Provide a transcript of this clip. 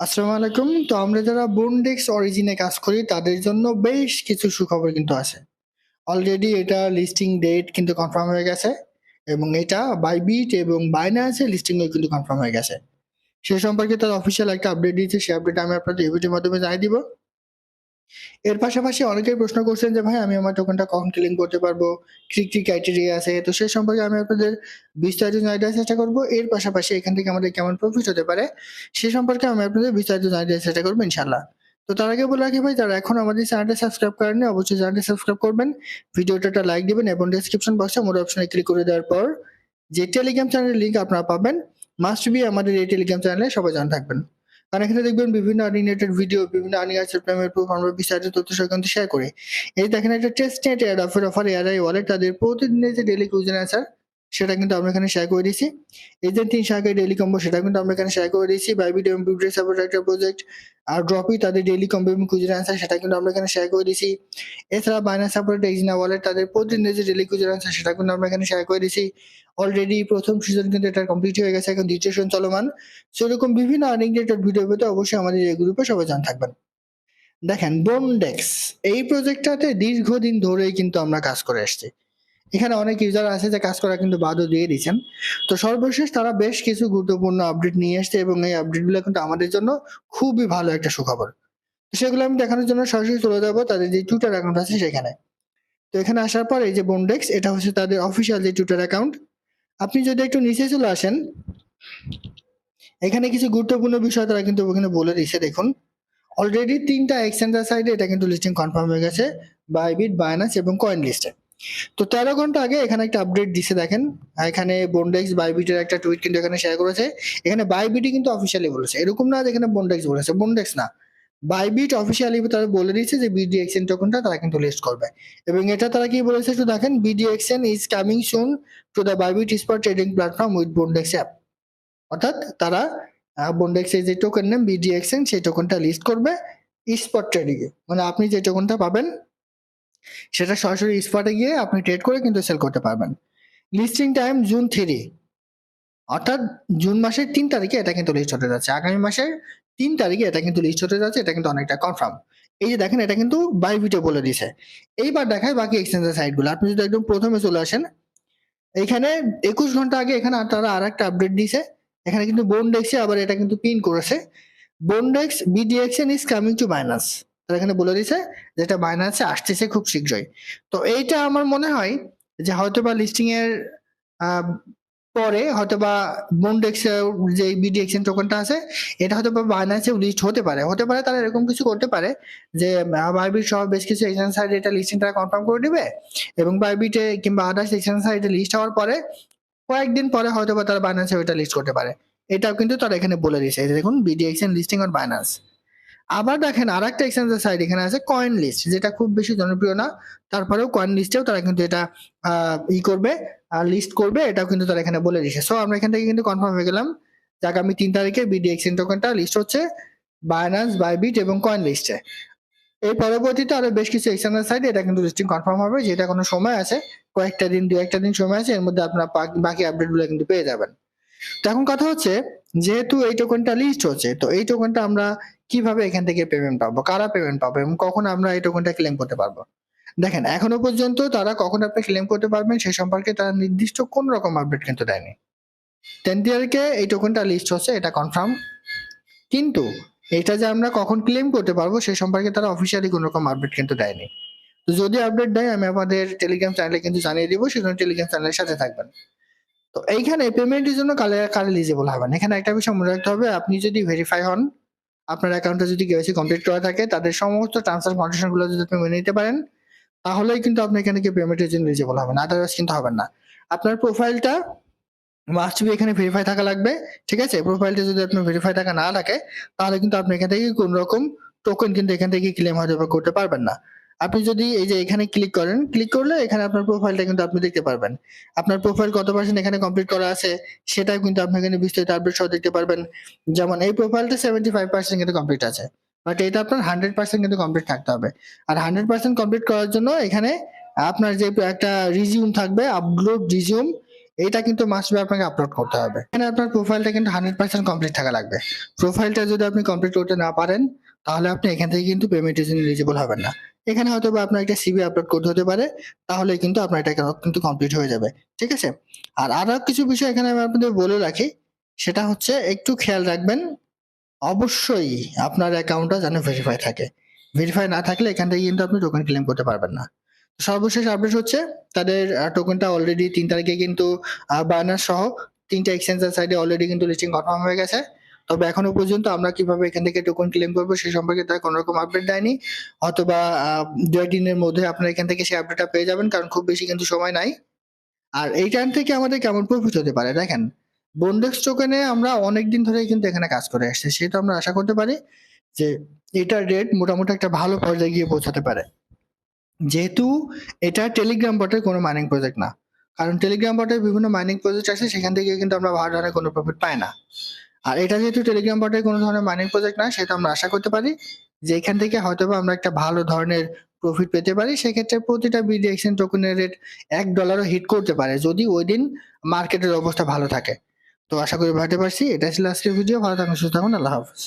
আসসালামু আলাইকুম। তো আমরা যারা বোনডেক্স অরিজিনে কাজ করি, তাদের জন্য বেশ কিছু সুখবর কিন্তু আছে। অলরেডি এটা লিস্টিং ডেট কিন্তু কনফার্ম হয়ে গেছে এবং এটা বাইবিট এবং বাইনান্সে লিস্টিং কিন্তু কনফার্ম হয়ে গেছে। সে সম্পর্কে তার অফিসিয়াল একটা আপডেট দিয়েছে সেই আপডেট আমি আপনাদের এই মাধ্যমে জানিয়ে দিব। এর পাশাপাশি অনেকেই প্রশ্ন করছেন যে, ভাই, আমি আমার টোকেনটা কখন ক্লিং করতে পারব? কি কি ক্রাইটেরিয়া আছে। তো সে সম্পর্কে আমি আপনাদের বিস্তারিত জানিয়ে দেওয়ার চেষ্টা করব। এর পাশাপাশি এখান থেকে আমাদের কেমন প্রফিট হতে পারে, সে সম্পর্কে আমি আপনাদের বিস্তারিত জানিয়ে দেওয়ার চেষ্টা করব ইনশাল্লাহ তো তার আগে বলে রাখি, ভাই, যারা এখন আমাদের চ্যানেলটা সাবস্ক্রাইব করেননি, অবশ্যই চ্যানেলটা সাবস্ক্রাইব করবেন। ভিডিওটা একটা লাইক দিবেন এবং ডিসক্রিপশন বক্সে মোর অপশনে ক্লিক করে দেওয়ার পর যে টেলিগ্রাম চ্যানেলের লিঙ্ক আপনারা পাবেন। মাস্ট বি আমাদের এই টেলিগ্রাম চ্যানেলে সবাই জানা থাকবেন। কারণ এখানে দেখবেন বিভিন্ন আর্নিং ভিডিও বিভিন্ন আর্নিং আছে প্রেমের প্রুফ আমরা বিস্তারিত তথ্য সেখানে শেয়ার করে। এই দেখেন একটা testnet air offer offer I wallet তাদের প্রতিদিনের যে ডেলি কুইজন অ্যান্সার সেটা কিন্তু আমরা এখানে শেয়ার করে দিয়েছি। যে তিন শাখায় ডেলি কম্বো সেটা কিন্তু আমরা এখানে শেয়ার করে দিয়েছি। বাইবিড এবং বিউটি সাপোর্ট একটা প্রজেক্ট আর ড্রপই তাদের ডেলি কম্বো এবং কুইজন অ্যান্সার সেটা কিন্তু আমরা এখানে শেয়ার করে দিয়েছি। এছাড়া বাইনান্স সাপোর্ট এক্সিনা ওয়ালেট তাদের প্রতিদিন যে ডেলি কুইজন অ্যান্সার সেটা কিন্তু আমরা এখানে শেয়ার করে দিয়েছি। অলরেডি প্রথম সিজন কিন্তু এটা কমপ্লিট হয়ে গেছে, এখন দ্বিতীয় সিজন চলমান। সেরকম বিভিন্ন আর্নিং রিলেটেড ভিডিও পেতে অবশ্যই আমাদের এই গ্রুপে সবাই জান থাকবেন। দেখেন বনডেক্স এই প্রজেক্টটাতে দীর্ঘদিন ধরেই কিন্তু আমরা কাজ করে আসছি। এখানে অনেক ইউজার আছে যে কাজ করা কিন্তু বাদও দিয়ে দিয়েছেন। তো সর্বশেষ তারা বেশ কিছু গুরুত্বপূর্ণ আপডেট নিয়ে এসছে এবং এই আপডেটগুলো কিন্তু আমাদের জন্য খুবই ভালো একটা সুখবর। সেগুলো আমি দেখানোর জন্য সরাসরি চলে যাব তাদের যে টুইটার অ্যাকাউন্ট আছে সেখানে। তো এখানে আসার পর এই যে বনডেক্স এটা হচ্ছে তাদের অফিসিয়াল যে টুইটার অ্যাকাউন্ট আপনি যদি একটু নিচে চলে আসেন, এখানে কিছু গুরুত্বপূর্ণ বিষয় তারা কিন্তু ওখানে বলে দিয়েছে, দেখুন। অলরেডি তিনটা এক্সচেঞ্জার সাইডে এটা কিন্তু লিস্টিং কনফার্ম হয়ে গেছে বাইবিট বাইনান্স এবং কয়েন লিস্টে তো তেরো ঘণ্টা আগে এখানে একটা আপডেট দিছে, দেখেন। এখানে বন্ডেক্স বাইবিটের একটা টুইট কিন্তু এখানে শেয়ার করেছে। এখানে বাইবিটি কিন্তু অফিসিয়ালি বলেছে। এরকম না এখানে বন্ডেক্স বলেছে। বন্ডেক্স না। বাইবিট অফিসিয়ালি তারা বলে দিয়েছে যে বিডি এক্সএন টোকেনটা তারা কিন্তু লিস্ট করবে। এবং এটা তারা কি বলেছে একটু দেখেন। B D X N is coming soon to the Bybit spot trading platform with Bondex app অর্থাৎ তারা বন্ডেক্সের যে টোকেন নেম বিডি এক্সএন সেই টোকেনটা লিস্ট করবে স্পট ট্রেডিং এ। মানে আপনি যে টোকেনটা পাবেন সেটা সরাসরি স্পটে গিয়ে আপনি ট্রেড করে কিন্তু সেল করতে পারবেন। লিস্টিং টাইম জুন থ্রি অর্থাৎ জুন মাসের তিন তারিখে এটা কিন্তু লিস্ট হতে যাচ্ছে। আগামী মাসের তিন তারিখে এটা কিন্তু লিস্ট হতে যাচ্ছে, এটা কিন্তু অনেকটা কনফার্ম এই যে দেখেন, এটা কিন্তু বাইবিটে বলে দিছে। এইবার দেখায় বাকি এক্সচেঞ্জের সাইটগুলো আপনি যদি একদম প্রথমে চলে আসেন, এখানে একুশ ঘণ্টা আগে এখানে তারা আর একটা আপডেট দিছে। এখানে কিন্তু বন্ডেক্সে আবার এটা কিন্তু পিন করেছে। Bondex B D X N is coming to minus তারা এখানে বলে দিছে যেটা বাইনান্সে আসতেছে খুব শীঘ্রই। তো এইটা আমার মনে হয় যে হয়তো বা লিস্টিং এর পরে হয়তো বা বন্ডেক্স যে বিডিএক্সএন টোকেনটা আছে, এটা হয়তো বা বাইনান্সে লিস্ট হতে পারে। হতে পারে তারা এরকম কিছু করতে পারে যে বাইবিট সহ বেশ কিছু এক্সচেঞ্জ সাইডে এটা লিস্টিংটা কনফার্ম করে দিবে এবং বাইবিটে কিংবা আদার্স এক্সচেঞ্জ সাইডে লিস্ট হওয়ার পরে কয়েকদিন পরে হয়তো বা তারা বাইনান্সে ওইটা লিস্ট করতে পারে। এটাও কিন্তু তারা এখানে বলে দিয়েছে। দেখুন বিডিএক্সএন লিস্টিং অন বাইনান্স আবার দেখেন আর একটা এক্সচেঞ্জের সাইড এখানে আছে কয়েন লিস্ট যেটা খুব বেশি জনপ্রিয় না, তারপরেও কয়েন লিস্টেও তারা কিন্তু এটা ই করবে আর লিস্ট করবে, এটাও কিন্তু তারা এখানে বলে দিয়েছে। সো আমরা এখান থেকে কিন্তু কনফার্ম হয়ে গেলাম যে আগামী তিন তারিখে বিডিএক্সএন টোকেনটা লিস্ট হচ্ছে বাইনান্স বাইবিট এবং কয়েন লিস্টে এর পরবর্তীতে আরও বেশ কিছু এক্সটার্নাল সাইডে এটা কিন্তু লিস্টিং কনফার্ম হবে, যেটা কোনো সময় আছে, কয়েকটা দিন দু একটা দিন সময় আছে, এর মধ্যে আপনার বাকি- আপডেটগুলো কিন্তু পেয়ে যাবেন। তো এখন কথা হচ্ছে যেহেতু এই টোকেনটা লিস্ট হচ্ছে, তো এই টোকেনটা আমরা কীভাবে এখান থেকে পেমেন্ট পাবো? কারা পেমেন্ট পাবো এবং কখন আমরা এই টোকেনটা ক্লেম করতে পারব? দেখেন, এখনও পর্যন্ত তারা কখন আপনি ক্লেম করতে পারবেন সেই সম্পর্কে তারা নির্দিষ্ট কোন রকম আপডেট কিন্তু দেয়নি। টেন তারিখে এই টোকেনটা লিস্ট হচ্ছে, এটা কনফার্ম কিন্তু এটা যে আমরা কখন ক্লেম করতে পারব সে সম্পর্কে তারা অফিসিয়ালি কোনো রকম আপডেট কিন্তু দেয়নি। যদি আপডেট দেয়, আমি আমাদের টেলিগ্রাম চ্যানেলে কিন্তু জানিয়ে দিব, সেজন্য টেলিগ্রাম চ্যানেলের সাথে থাকবেন। তো এইখানে পেমেন্টের জন্য কালে কার এলিজিবল হবেন। এখানে একটা বিষয় মনে রাখতে হবে, আপনি যদি ভেরিফাই হন, আপনার অ্যাকাউন্টে যদি কেওয়াইসি কমপ্লিট করা থাকে, তাদের সমস্ত ট্রান্সফার কন্ডিশনগুলো যদি আপনি মেনে নিতে পারেন, তাহলেই কিন্তু আপনি এখানে কি পেমেন্টের জন্য এলিজিবল হবেন আদারওয়াইজ কিন্তু হবেন না। আপনার প্রোফাইলটা মাস্ট বি এখানে ভেরিফাই থাকা লাগবে, ঠিক আছে? প্রোফাইলটা যদি আপনার ভেরিফাই থাকা না থাকে, তাহলে কিন্তু আপনি এখান থেকে কোন রকম টোকেন কিন্তু এখান থেকে ক্লেম হয়তো করতে পারবেন না। আপনি যদি এই যে এখানে ক্লিক করেন ক্লিক করলে এখানে আপনার প্রোফাইলটা কিন্তু আপনি দেখতে পারবেন। আপনার প্রোফাইল কত পার্সেন্ট এখানে কমপ্লিট করা আছে, সেটাও কিন্তু আপনি এখানে বিস্তারিত আপডেট সহ দেখতে পারবেন। যেমন এই প্রোফাইলটা সেভেন্টি ফাইভ পার্সেন্ট কিন্তু কমপ্লিট আছে। বাট এটা আপনার হান্ড্রেড পার্সেন্ট কিন্তু কমপ্লিট থাকতে হবে। আর হান্ড্রেড পার্সেন্ট কমপ্লিট করার জন্য এখানে আপনার যে একটা রিজিউম থাকবে আপলোড রিজিউম এটা কিন্তু মাস্ট বি আপনাকে আপলোড করতে হবে। এখানে আপনার প্রোফাইলটা কিন্তু হান্ড্রেড পার্সেন্ট কমপ্লিট থাকা লাগবে। প্রোফাইলটা যদি আপনি কমপ্লিট করতে না পারেন, তাহলে আপনি এখান থেকে কিন্তু পেমেন্টের জন্য এলিজিবল হবেন না। এখানে হয়তো বা আপনার একটা সিবি আপলোড করতে হতে পারে তাহলে কিন্তু আপনার এটা কিন্তু কমপ্লিট হয়ে যাবে, ঠিক আছে? আর আরও কিছু বিষয় এখানে আমি আপনাদের বলে রাখি, সেটা হচ্ছে একটু খেয়াল রাখবেন, অবশ্যই আপনার অ্যাকাউন্টটা যেন ভেরিফাই থাকে। ভেরিফাই না থাকলে এখান থেকে কিন্তু আপনি টোকেন ক্লেম করতে পারবেন না। সর্বশেষ আপডেট হচ্ছে, তাদের টোকেনটা অলরেডি তিন তারিখে কিন্তু বায়ানার সহ তিনটা এক্সচেঞ্জের সাইডে অলরেডি কিন্তু লিস্টিং কনফার্ম হয়ে গেছে। তবে এখনও পর্যন্ত আমরা কীভাবে এখান থেকে টোকেন ক্লেম করব সে সম্পর্কে তার কোনো রকম আপডেট দেয়নি। অথবা দু একদিনের মধ্যে আপনারা এখান থেকে সেই আপডেটটা পেয়ে যাবেন, কারণ খুব বেশি কিন্তু সময় নাই। আর এই টাইম থেকে আমাদের কেমন প্রফিট হতে পারে, দেখেন? বন্ডেক্স টোকেনে আমরা অনেক দিন ধরে কিন্তু এখানে কাজ করে আসছে, সেটা আমরা আশা করতে পারি যে এটার রেট মোটামুটি একটা ভালো পর্যায়ে গিয়ে পৌঁছাতে পারে। যেহেতু এটা টেলিগ্রাম বটের কোনো মাইনিং প্রজেক্ট না। কারণ টেলিগ্রাম বটের বিভিন্ন মাইনিং প্রজেক্ট আছে, সেখান থেকে কিন্তু আমরা ভালো ধরনের কোনো প্রফিট পাই না। আর এটা যেহেতু টেলিগ্রাম বটের কোনো ধরনের মাইনিং প্রজেক্ট না সেটা আমরা আশা করতে পারি যে এখান থেকে হয়তো আমরা একটা ভালো ধরনের প্রফিট পেতে পারি। সেক্ষেত্রে প্রতিটা বিডি এক্সচেঞ্জ টোকেনের রেট এক ডলারও হিট করতে পারে যদি ওই দিন মার্কেটের অবস্থা ভালো থাকে। তো আশা করি ভাবতে পারছি। এটা ছিল আজকের ভিডিও ভালো থাকুন, সুস্থ থাকুন। আল্লাহ হাফিজ।